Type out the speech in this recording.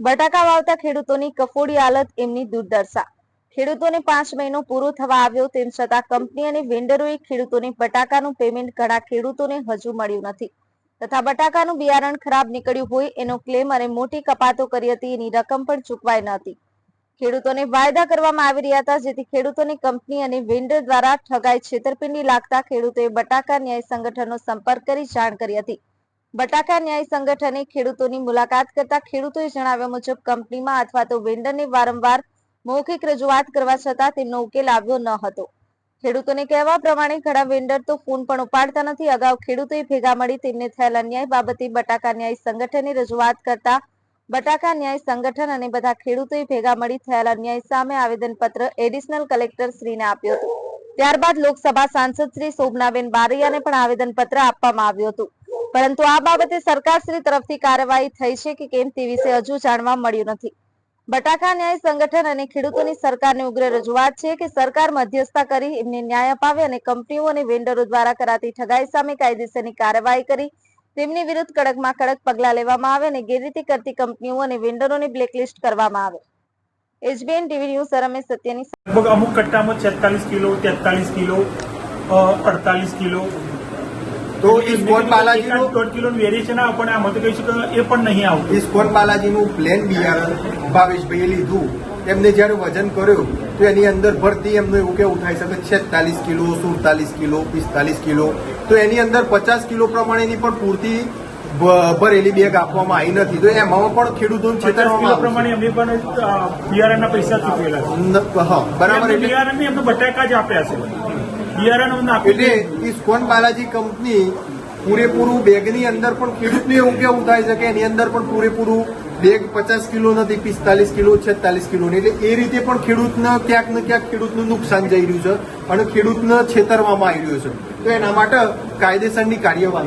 બટાકા વાવતા ખેડૂતોની કફોડી હાલત એમની દુર્દશા. ખેડૂતોને પાંચ મહિનો પૂરો થવા આવ્યો તેમ છતાં કંપની અને વેન્ડરોએ ખેડૂતોને બટાકાનું પેમેન્ટ ઘણા ખેડૂતોને હજુ મળ્યું નથી. તથા બટાકાનું બિયારણ ખરાબ નીકળ્યું હોય એનો ક્લેમ અને મોટી કપાતો કરી હતી એની રકમ પણ ચૂકવાઈ ન હતી. ખેડૂતોને વાયદા કરવામાં આવી રહ્યા હતા જેથી ખેડૂતોને કંપની અને વેન્ડર દ્વારા ઠગાઈ છેતરપિંડી લાગતા ખેડૂતોએ બટાકા ન્યાય સંગઠનનો સંપર્ક કરી જાણ કરી હતી. બટાકા ન્યાય સંગઠને ખેડૂતોની મુલાકાત કરતા ખેડૂતોએ જણાવ્યા મુજબ, કંપનીમાં અથવા તો વેન્ડરને વારંવાર મૌખિક રજૂઆત કરવા છતાં તેમનો ઉકેલ આવ્યો ન હતો. ખેડૂતોને કહેવા પ્રમાણે, ઘણા વેન્ડર તો ફોન પણ ઉપાડતા નથી. અગાઉ ખેડૂતોએ ભેગા મળી તેમને થયેલ અન્યાય બાબતે બટાકા ન્યાય સંગઠને રજૂઆત કરતા બટાકા ન્યાય સંગઠન અને બધા ખેડૂતોએ ભેગા મળી થયેલ અન્યાય સામે આવેદનપત્ર એડિશનલ કલેક્ટર શ્રીને આપ્યું હતું. ત્યારબાદ લોકસભા સાંસદ શ્રી શોભનાબેન બારૈયાને પણ આવેદનપત્ર આપવામાં આવ્યું હતું. પરંતુ આ બાબતે સરકારશ્રી તરફથી કાર્યવાહી થઈ છે કે કેમ તે વિશે હજુ જાણવા મળ્યું નથી. બટાકા ન્યાય સંગઠન અને ખેડૂતોની સરકારની ઉગ્ર રજૂઆત છે કે સરકાર મધ્યસ્થતા કરી એમને ન્યાય અપાવે અને કંપનીઓ અને વેન્ડરો દ્વારા કરાતી ઠગાઈ સામે કાયદેસરની કાર્યવાહી કરી. તેમની વિરુદ્ધ કડકમાં કડક પગલાં લેવામાં આવે અને ગેરરીતિ કરતી કંપનીઓ અને વેન્ડરોને બ્લેકલિસ્ટ કરવામાં આવે. એચબીએન ટીવી ન્યૂઝ સરમે સત્યની લગભગ અમુક કટ્ટામાં છેતાલીસ કિલો, તેતાલીસ કિલો અડતાલીસ કિલો તો ઇસ્કોન બાલાજીનું દોઢ કિલોનું વેરિએશન આવે પણ આમાં તો કહી શકો એ પણ નહીં આવતું. ઇસ્કોન બાલાજીનું પ્લેન બિયારણ ભાવેશભાઈએ લીધું. એમને જ્યારે વજન કર્યું તો એની અંદર ભરતી એમનું એવું કેવું થાય શકે છેતાલીસ કિલો સુડતાલીસ કિલો પિસ્તાલીસ કિલો. તો એની અંદર પચાસ કિલો પ્રમાણેની પણ પૂરતી ભરેલી બેગ આપવામાં આવી નથી. તો એમાં પણ ખેડૂતોને છેતરવામાં પ્રમાણે એમને પણ બિયારણના પૈસા ચૂકવેલા આવે હા બરાબર બિયારણ એમને બટાકા જ આપ્યા છે. બિયારણ એટલે. ઇસ્કોન બાલાજી કંપની પૂરેપૂરું બેગની અંદર પણ ખેડૂતને એવું કેવું થાય છે કે એની અંદર પણ પૂરેપૂરું બેગ પચાસ કિલો નથી, પિસ્તાલીસ કિલો, છેતાલીસ કિલો એટલે એ રીતે પણ ખેડૂતને ક્યાંક ને ક્યાંક ખેડૂતનું નુકસાન જઈ રહ્યું છે અને ખેડૂતને છેતરવામાં આવી રહ્યું છે તો એના માટે કાયદેસરની કાર્યવાહી